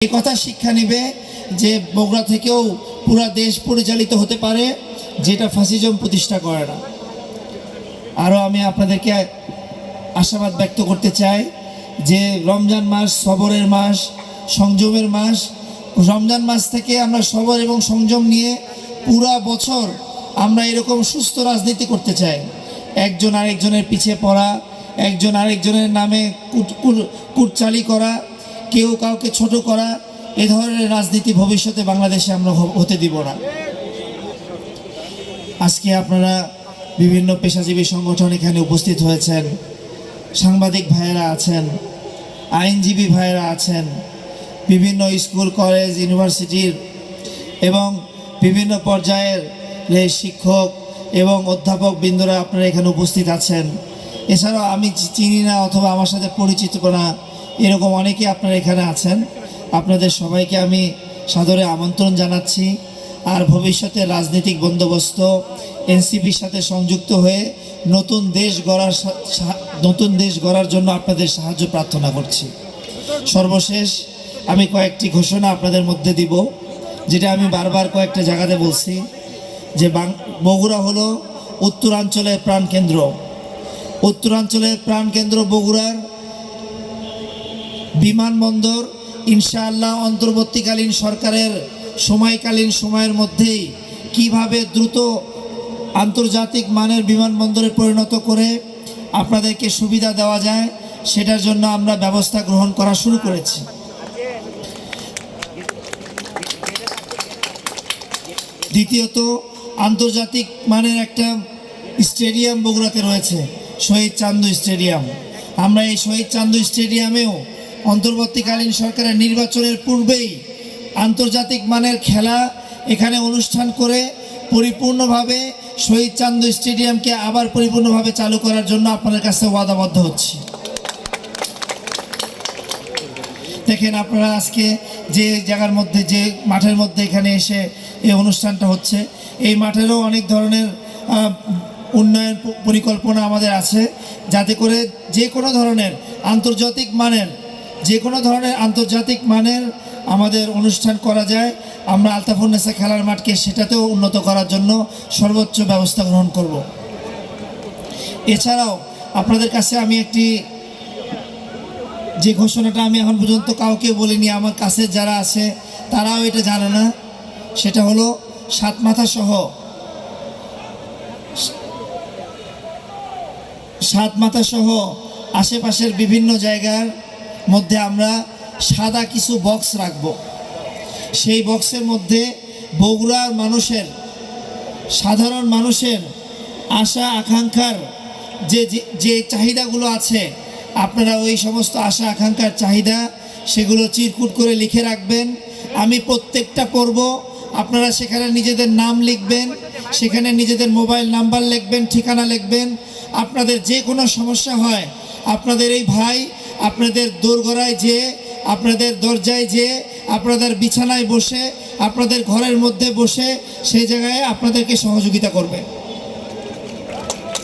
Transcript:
এই কথা শিক্ষা নেবে যে বগুড়া থেকেও পুরা দেশ পরিচালিত হতে পারে, যেটা ফাসিজম প্রতিষ্ঠা করে না। আরও আমি আপনাদেরকে আশাবাদ ব্যক্ত করতে চাই যে রমজান মাস সবরের মাস, সংযমের মাস, রমজান মাস থেকে আমরা সবর এবং সংযম নিয়ে পুরা বছর আমরা এরকম সুস্থ রাজনীতি করতে চাই। একজন আরেকজনের পিছিয়ে পড়া, একজন আরেকজনের নামে কুট কুট- কুটচালি করা কেউ কাউকে ছোট করা, এ ধরনের রাজনীতি ভবিষ্যতে বাংলাদেশে আমরা হতে দিব না। আজকে আপনারা বিভিন্ন পেশাজীবী সংগঠন এখানে উপস্থিত হয়েছেন, সাংবাদিক ভাইয়েরা আছেন, আইনজীবী ভাইয়েরা আছেন, বিভিন্ন স্কুল, কলেজ, ইউনিভার্সিটির এবং বিভিন্ন পর্যায়ের শিক্ষক এবং অধ্যাপক বৃন্দরা আপনারা এখানে উপস্থিত আছেন। এছাড়াও আমি চিনি না অথবা আমার সাথে পরিচিত না এরকম অনেকে আপনারা এখানে আছেন। আপনাদের সবাইকে আমি সাদরে আমন্ত্রণ জানাচ্ছি। আর ভবিষ্যতে রাজনৈতিক বন্দোবস্ত, এনসিপির সাথে সংযুক্ত হয়ে নতুন দেশ গড়ার নতুন দেশ গড়ার জন্য আপনাদের সাহায্য প্রার্থনা করছি। সর্বশেষ আমি কয়েকটি ঘোষণা আপনাদের মধ্যে দিব, যেটা আমি বারবার কয়েকটা জায়গাতে বলছি, যে বগুড়া হলো উত্তরাঞ্চলের প্রাণকেন্দ্র। উত্তরাঞ্চলের প্রাণকেন্দ্র বগুড়ার বিমানবন্দর ইনশাআল্লাহ অন্তর্বর্তীকালীন সরকারের সময়কালীন সময়ের মধ্যেই কীভাবে দ্রুত আন্তর্জাতিক মানের বিমানবন্দরে পরিণত করে আপনাদেরকে সুবিধা দেওয়া যায়, সেটার জন্য আমরা ব্যবস্থা গ্রহণ করা শুরু করেছি। দ্বিতীয়ত, আন্তর্জাতিক মানের একটা স্টেডিয়াম বগুড়াতে রয়েছে, শহীদ চান্দু স্টেডিয়াম। আমরা এই শহীদ চান্দু স্টেডিয়ামেও অন্তর্বর্তীকালীন সরকারের নির্বাচনের পূর্বেই আন্তর্জাতিক মানের খেলা এখানে অনুষ্ঠান করে পরিপূর্ণভাবে শহীদ চান্দু স্টেডিয়ামকে আবার পরিপূর্ণভাবে চালু করার জন্য আপনাদের কাছে ওয়াদাবদ্ধ হচ্ছি। দেখেন আপনারা আজকে যে জায়গার মধ্যে, যে মাঠের মধ্যে এখানে এসে এই অনুষ্ঠানটা হচ্ছে, এই মাঠেরও অনেক ধরনের উন্নয়ন পরিকল্পনা আমাদের আছে, যাতে করে যে কোনো ধরনের আন্তর্জাতিক মানের যে কোনো ধরনের আন্তর্জাতিক মানের আমাদের অনুষ্ঠান করা যায়, আমরা আলতাফুন্নেসা খেলার মাঠকে সেটাতেও উন্নত করার জন্য সর্বোচ্চ ব্যবস্থা গ্রহণ করব। এছাড়াও আপনাদের কাছে আমি একটি, যে ঘোষণাটা আমি এখন পর্যন্ত কাউকে বলিনি, আমার কাছে যারা আছে তারাও এটা জানে না। সেটা হলো সাত মাথা সহ সাত মাথা সহ আশেপাশের বিভিন্ন জায়গার মধ্যে আমরা সাদা কিছু বক্স রাখব। সেই বক্সের মধ্যে বগুড়ার মানুষের, সাধারণ মানুষের আশা, আকাঙ্ক্ষার যে, যে- চাহিদাগুলো আছে, আপনারা ওই সমস্ত আশা, আকাঙ্ক্ষার চাহিদা সেগুলো চিরকুট করে লিখে রাখবেন। আমি প্রত্যেকটা পর্ব আপনারা সেখানে নিজেদের নাম লিখবেন, সেখানে নিজেদের মোবাইল নাম্বার লিখবেন, ঠিকানা লিখবেন। আপনাদের যে কোনো সমস্যা হয়, আপনাদের এই ভাই আপনাদের দোরগড়ায় যেয়ে, আপনাদের দরজায় যেয়ে, আপনাদের বিছানায় বসে, আপনাদের ঘরের মধ্যে বসে, সেই জায়গায় আপনাদেরকে সহযোগিতা করবে